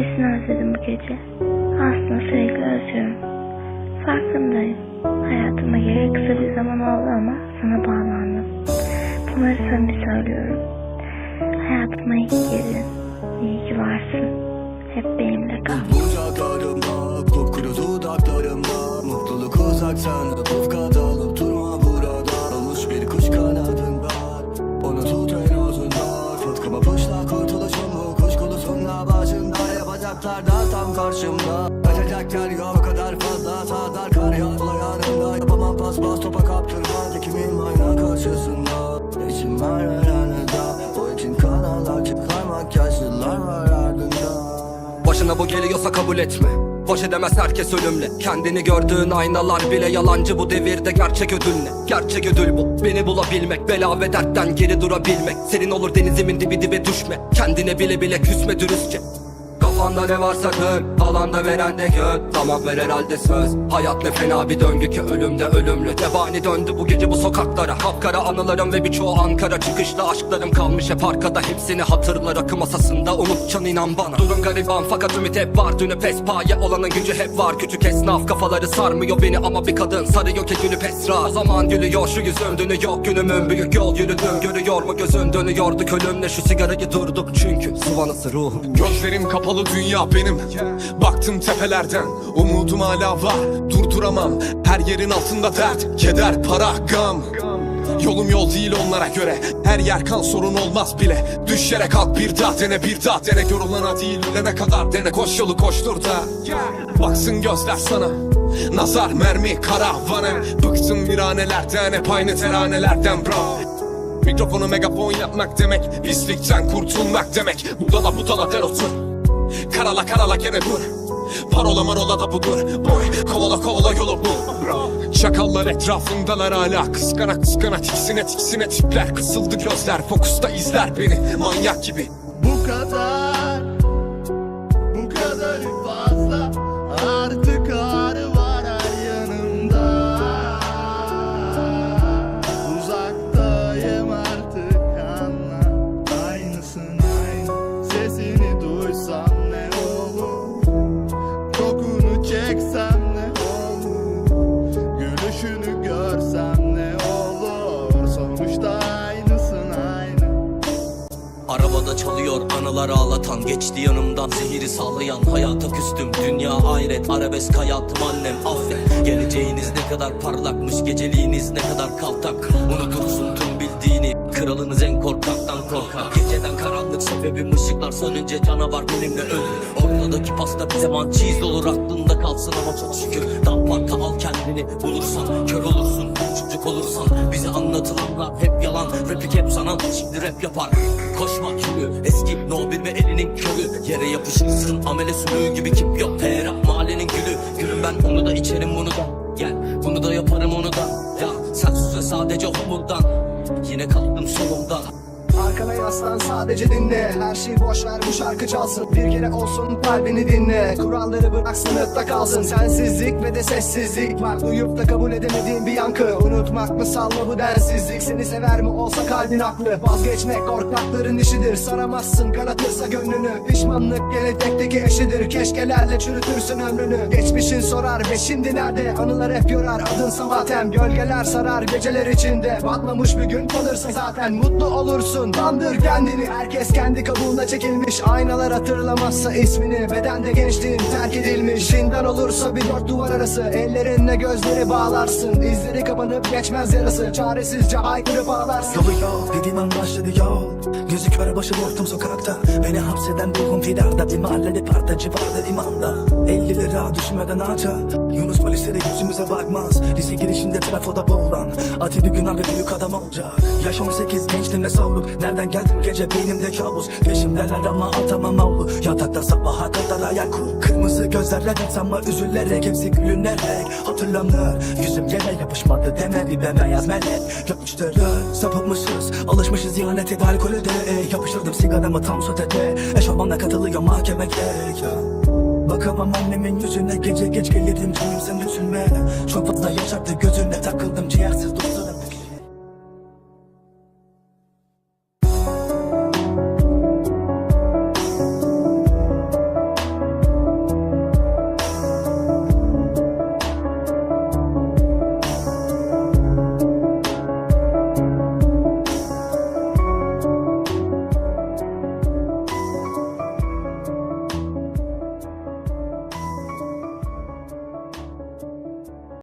Sesini özledim bu gece. Aslında sürekli özlüyorum. Farkındayım. Hayatıma geri kısa bir zaman oldu ama sana bağlandım. Bunları samimi söylüyorum. Hayatıma iyi ki. İyi ki varsın. Hep benimle kal. Bucaklarıma, kupkuru dudaklarıma Mutluluk ufka dalıp Yapacaklar da tam karşımda. Kaçacak yer yok o kadar fazla. Sağdar kar yağla yanımda. Yapamam paspas topa kaptırma Tekimin ayna karşısında. İçim var her anında O için kanal açıklar Makyajlılar var ardında. Başına bu geliyorsa kabul etme. Baş edemez herkes ölümle. Kendini gördüğün aynalar bile yalancı. Bu devirde gerçek ödül ne? Gerçek ödül bu. Beni bulabilmek Bela ve dertten geri durabilmek. Senin olur denizimin dibi dibe düşme. Kendine bile bile küsme dürüstçe Kafanda ne varsa dön Alanda veren de gön Tamam ver herhalde söz Hayat ne fena bir döngü ki ölümde ölümlü. Tebani döndü bu gece bu sokaklara. Kapkara anılarım ve birçoğu Ankara. Çıkışlı aşklarım kalmış hep arkada. Hepsini hatırla rakı masasında. Unutacaksın inan bana. Durum gariban fakat ümit hep var. Dünü pespaye olanın gücü hep var. Küçük esnaf kafaları sarmıyor beni ama bir kadın Sarıyor ki gülüp esra O zaman gülüyor şu yüzüm dönüyor Günümün büyük yol yürüdüm. Görüyor mu gözün? Dönüyordu Kölümle şu sigarayı durduk çünkü Sıvanısı ruhum. Gözlerim kapalı dünya benim. Baktım tepelerden umudum hala var. Durduramam her yerin altında dert. Keder para gam. Yolum yol değil onlara göre. Her yer kan sorun olmaz bile. Düş yere kalk bir daha dene bir daha dene. Yorulana değil ölene kadar dene. Koş yolu koştur da. Baksın gözler sana. Nazar mermi karavana. Bıktım viranelerden hep aynı teranelerden bro. Mikrofonu megafon yapmak demek Pislikten kurtulmak demek. Budala budala der otur Karala karala gene dur Parola marola da budur. Boy kovala kovala yolu bul. Bro. Çakallar etrafındalar hala. Kıskana kıskana tiksine tiksine tipler. Kısıldı gözler fokusta izler beni. Manyak gibi. Bu kadar Arabada çalıyor anılar ağlatan Geçti yanımdan zehiri sağlayan Hayata küstüm dünya hayret Arabesk hayatım annem affet. Geleceğiniz ne kadar parlakmış Geceliğiniz ne kadar kaltak. Unutursun tüm bildiğini Kralınız en korkaktan korkar Geceden karanlık sebebim ışıklar sönünce canavar benimle öldü Ortadaki pasta bir zaman cheese olur aklında kalsın ama çok şükür. Daha parka al kendini bulursan Kör olursun çocuk olursan. Bize anlatılanlar hep yalan Rapik hep sanan şimdi rap yapar. Koşma yürü eski no bir ve elinin körü Yere yapışırsın amele sümüğü gibi kip yok. Her rap mahallenin gülü. Gülüm ben onu da içerim bunu da. Gel bunu da yaparım onu da. Ya sen ve sadece homurdan. Yine kalktım solumdan Arkana yaslan sadece dinle. Her şeyi boş ver bu şarkı çalsın. Bir kere olsun kalbini dinle. Kuralları bırak sınıfta kalsın. Sensizlik ve de sessizlik var. Duyup da kabul edemediğim bir yankı. Unutmak mı salla bu densizlik Seni sever mi olsa kalbin haklı. Vazgeçmek korkakların işidir. Saramazsın kanatırsa gönlünü. Pişmanlık gelecekteki eşidir. Keşkelerle çürütürsün ömrünü. Geçmişin sorar ve şimdi nerede? Anılar hep yorar. Adın matem Gölgeler sarar geceler içinde. Batmamış bir gün kalırsın zaten. Mutlu olursun Dandır kendini. Herkes kendi kabuğuna çekilmiş. Aynalar hatırlamazsa ismini. Bedende gençliğin terk edilmiş. Zindan olursa bir dört duvar arası. Ellerinle gözleri bağlarsın. İzleri kapanıp geçmez yarası Çaresizce aykırı bağlarsın Yolu yok dediğim an başladı yol Gözü kör başı ortam sokakta. Beni hapseden ruhum fidarda Bir mahallede partacı vardı imanda. 50 lira düşmeden ağaca Yunus polisleri yüzümüze bakmaz. Lise girişinde trafoda boğulan. Ati bir gün abi büyük adam olacak. Yaş 18 gençliğimle savruk Nereden geldim? Gece beynimde kabus. Peşimdeler ama atamam avlu. Yatakta sabaha kadar hayal kur. Kırmızı gözlerle sanma üzülerek Hepsi gülünerek hatırlanır. Yüzüm yere yapışmadı deme bir bembeyaz melek. Yapıştırır sapıtmışız Alışmışız ihanete de alkolü de. Yapıştırdım sigaramı tam sotede. Eşofmanla katılıyor mahkeme gerek Bakamam annemin yüzüne. Gece geç gelirim canım sen üzülme Çok fazla yaşattı gözüne takıldım dostum